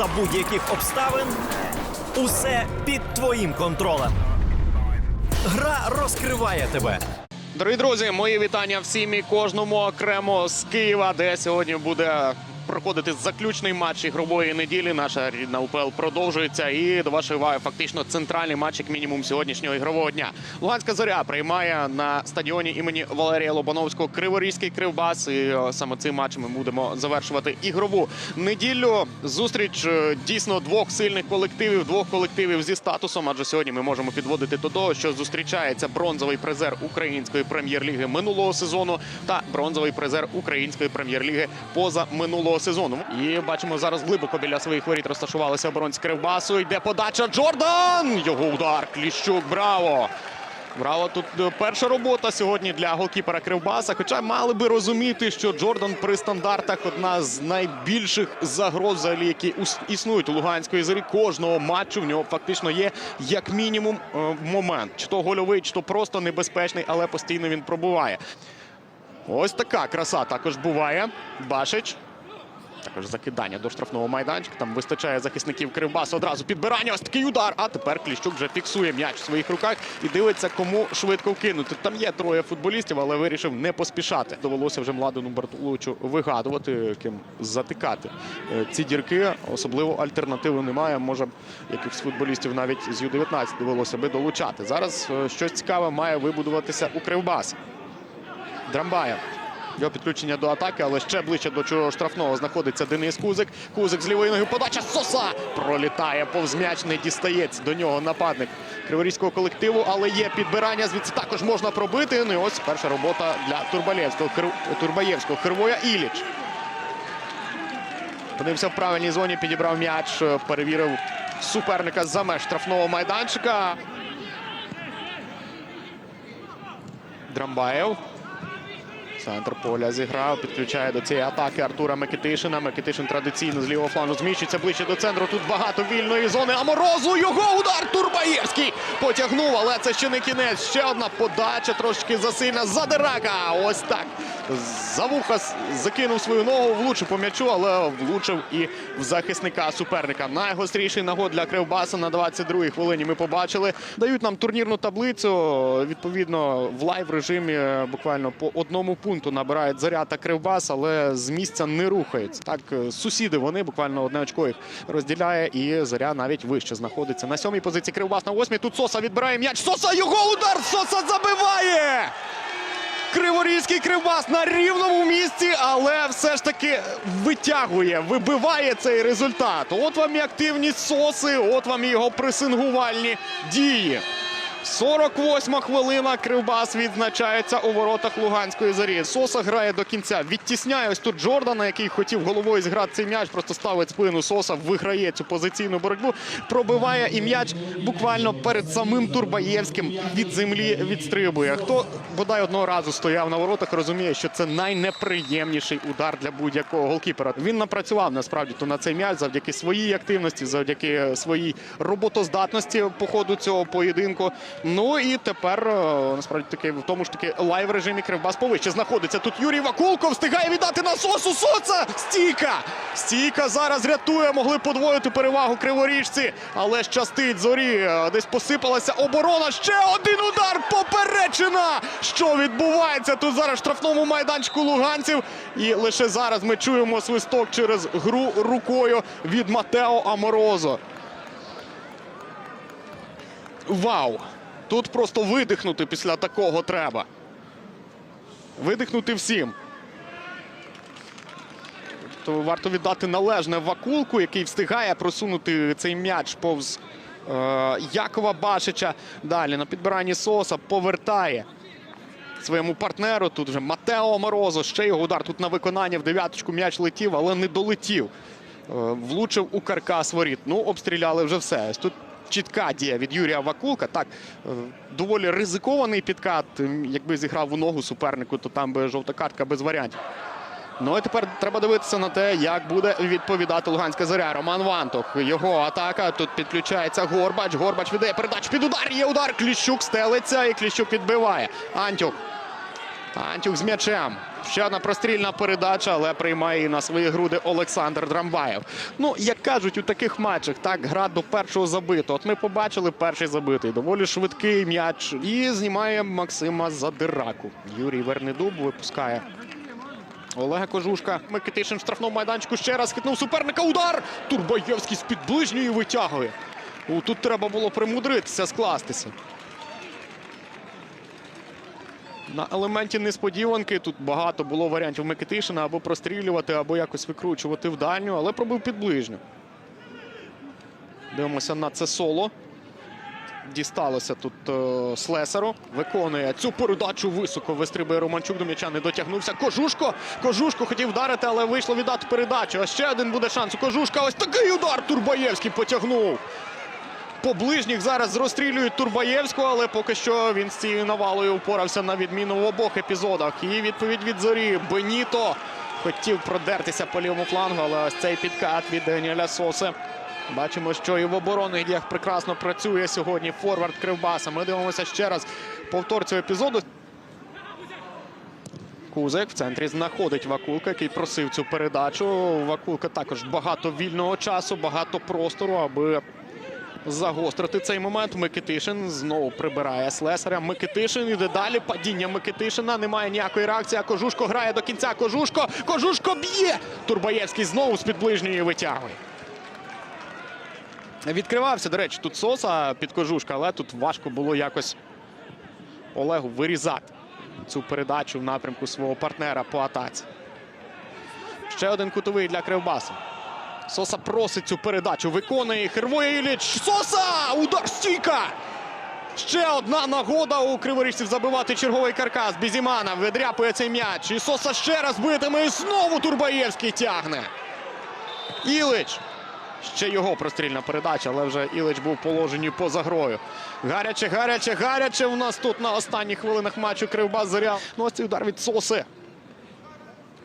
за будь-яких обставин. Усе під твоїм контролем. Гра розкриває тебе. Дорогі друзі, мої вітання всім і кожному окремо з Києва, де сьогодні буде проходити заключний матч ігрової неділі. Наша рідна УПЛ продовжується. І до вашої уваги фактично центральний матч, як мінімум, сьогоднішнього ігрового дня. Луганська зоря приймає на стадіоні імені Валерія Лобановського Криворізький кривбас. І саме цим матчем ми будемо завершувати ігрову неділю. Зустріч е, дійсно двох сильних колективів, двох колективів зі статусом. Адже сьогодні ми можемо підводити до того, що зустрічається бронзовий призер української прем'єр-ліги минулого сезону та бронзовий призер української прем'єр-ліги поза минулого сезону. І бачимо зараз глибоко біля своїх воріт розташувалися оборонці Кривбасу. Йде подача Джордан. Його удар. Кліщук. Браво! Браво, тут е, перша робота сьогодні для голкіпера Кривбаса. Хоча мали би розуміти, що Джордан при стандартах одна з найбільших загроз, які існують у Луганської зорі. Кожного матчу в нього фактично є як мінімум е, момент. Чи то гольовий, чи то просто небезпечний, але постійно він пробуває. Ось така краса також буває. Башич. Також закидання до штрафного майданчика. Там вистачає захисників Кривбасу. Одразу підбирання. Ось такий удар. А тепер Кліщук вже фіксує м'яч в своїх руках і дивиться, кому швидко вкинути. Там є троє футболістів, але вирішив не поспішати. Довелося вже Младену Бартуловичу вигадувати, ким затикати е, ці дірки. Особливо альтернативи немає. Може, якихось футболістів навіть з Ю-19 довелося би долучати. Зараз е, щось цікаве має вибудуватися у Кривбас. Драмбаєв. Його підключення до атаки, але ще ближче до чужого штрафного знаходиться Денис Кузик. Кузик з лівої ноги. Подача Соса пролітає повз м'яч, не дістається до нього нападник криворізького колективу, але є підбирання. Звідси також можна пробити. Ну і ось перша робота для Турбалєвського. Турбаєвського. Кривоя Іліч. Подивився в правильній зоні, підібрав м'яч, е, перевірив суперника за меж штрафного майданчика. Драмбаєв. Центр поля зіграв, підключає до цієї атаки Артура Микитишина. Микитишин традиційно з лівого флану зміщується ближче до центру. Тут багато вільної зони. А морозу його удар Турбаєвський потягнув, але це ще не кінець. Ще одна подача трошки засильна. Задирака. Ось так. За вуха закинув свою ногу, влучив по м'ячу, але влучив і в захисника суперника. Найгостріший нагод для Кривбаса на 22-й хвилині. Ми побачили. Дають нам турнірну таблицю. Відповідно, в лайв режимі е, буквально по одному пункту набирають заря та Кривбас, але з місця не рухаються. Так, е, сусіди вони буквально одне очко їх розділяє, і заря навіть вище знаходиться. На сьомій позиції Кривбас на восьмій. Тут Соса відбирає м'яч. Соса його удар! Соса забиває! Криворізький кривбас на рівному місці, але все ж таки витягує, вибиває цей результат. От вам і активність соси, от вам і його пресингувальні дії. 48 хвилина. Кривбас відзначається у воротах Луганської зорі. Соса грає до кінця. Відтісняє ось тут Джордана, який хотів головою зіграти цей м'яч. Просто ставить спину Соса, виграє цю позиційну боротьбу. Пробиває і м'яч буквально перед самим Турбаєвським від землі відстрибує. Хто бодай одного разу стояв на воротах, розуміє, що це найнеприємніший удар для будь-якого голкіпера. Він напрацював насправді то на цей м'яч завдяки своїй активності, завдяки своїй роботоздатності по ходу цього поєдинку. Ну і тепер е, насправді таки в тому ж таки лайв режимі Кривбас повище знаходиться. Тут Юрій Вакулко встигає віддати на сосу. Соца! Стійка! Стійка зараз рятує. Могли подвоїти перевагу криворіжці, але щастить зорі. Е, Десь посипалася оборона. Ще один удар. Поперечина! Що відбувається тут зараз в штрафному майданчику луганців? І лише зараз ми чуємо свисток через гру рукою від Матео Аморозо. Вау! Тут просто видихнути після такого треба. Видихнути всім. То варто віддати належне Вакулку, який встигає просунути цей м'яч повз е, Якова Башича. Далі на підбиранні Соса повертає своєму партнеру. Тут вже Матео Морозо. Ще його удар. Тут на виконання в дев'яточку м'яч летів, але не долетів. Е, Влучив у каркас воріт. Ну, обстріляли вже все. Тут чітка дія від Юрія Вакулка. Так, е, доволі ризикований підкат. Якби зіграв у ногу супернику, то там би жовта картка без варіантів. Ну і тепер треба дивитися на те, як буде відповідати Луганська зоря. Роман Вантух. Його атака. Тут підключається Горбач. Горбач віддає передачу під удар. Є удар. Кліщук стелиться і Кліщук відбиває. Антюх. Антюх з м'ячем. Ще одна прострільна передача, але приймає на свої груди Олександр Драмбаєв. Ну, як кажуть у таких матчах, так, гра до першого забитого. От ми побачили перший забитий, доволі швидкий м'яч. І знімає Максима Задираку. Юрій Вернедуб випускає. Олега Кожушка. Микитишин в штрафному майданчику ще раз хитнув суперника. Удар! Турбаєвський з-під ближньої витягує. Тут треба було примудритися, скластися. На елементі несподіванки тут багато було варіантів Микитишина або прострілювати, або якось викручувати в дальню, але пробив під ближню. Дивимося на це соло. Дісталося тут е, Слесару. Виконує цю передачу високо. Вистрибує Романчук до м'яча. Не дотягнувся. Кожушко. Кожушко хотів вдарити, але вийшло віддати передачу. А ще один буде шанс у Кожушка. Ось такий удар Турбаєвський потягнув. По ближніх зараз розстрілюють Турбаєвського, але поки що він з цією навалою впорався на відміну в обох епізодах. І відповідь від зорі. Беніто хотів продертися по лівому флангу, але ось цей підкат від Даніеля Соси. Бачимо, що і в оборонних діях прекрасно працює сьогодні форвард Кривбаса. Ми дивимося ще раз повтор цього епізоду. Кузик в центрі знаходить Вакулка, який просив цю передачу. Вакулка також багато вільного часу, багато простору, аби загострити цей момент. Микитишин знову прибирає слесаря. Микитишин іде далі. Падіння Микитишина. Немає ніякої реакції. Кожушко грає до кінця. Кожушко. Кожушко б'є. Турбаєвський знову з під ближньої витягує. Відкривався, до речі, тут Соса під кожушка, але тут важко було якось Олегу вирізати цю передачу в напрямку свого партнера по атаці. Ще один кутовий для Кривбаса. Соса просить цю передачу. Виконує Хервоє Іліч. Соса! Удар стійка! Ще одна нагода у криворіжців забивати черговий каркас. Бізімана видряпує цей м'яч. І Соса ще раз битиме. І знову Турбаєвський тягне. Ілич. Ще його прострільна передача, але вже Ілич був в положенні поза грою. Гаряче, гаряче, гаряче. У нас тут на останніх хвилинах матчу Кривбас Зоря. Ну ось цей удар від Соси.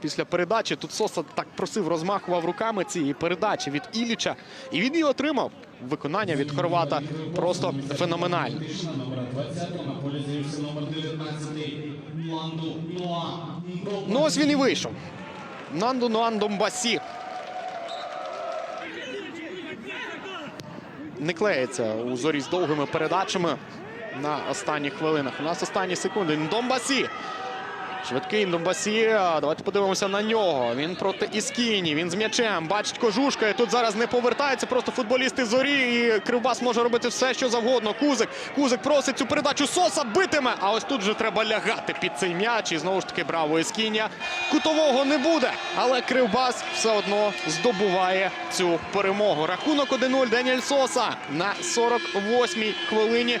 Після передачі тут Соса так просив, розмахував руками цієї передачі від Іліча. І він її отримав. Виконання від Хорвата просто феноменальне. номера 20 на полі з'явився номер 19 Нуанду Нуа. Ну ось він і вийшов. Нанду Нуан Донбасі. Не клеїться у зорі з довгими передачами на останніх хвилинах. У нас останні секунди. Донбасі. Швидкий Донбасі. Давайте подивимося на нього. Він проти Іскіні. Він з м'ячем. Бачить кожушка. І тут зараз не повертається. Просто футболісти зорі. І Кривбас може робити все, що завгодно. Кузик. Кузик просить цю передачу. Соса битиме. А ось тут вже треба лягати під цей м'яч. І знову ж таки браво Іскіння. Кутового не буде. Але Кривбас все одно здобуває цю перемогу. Рахунок 1-0. Деніель Соса на 48-й хвилині.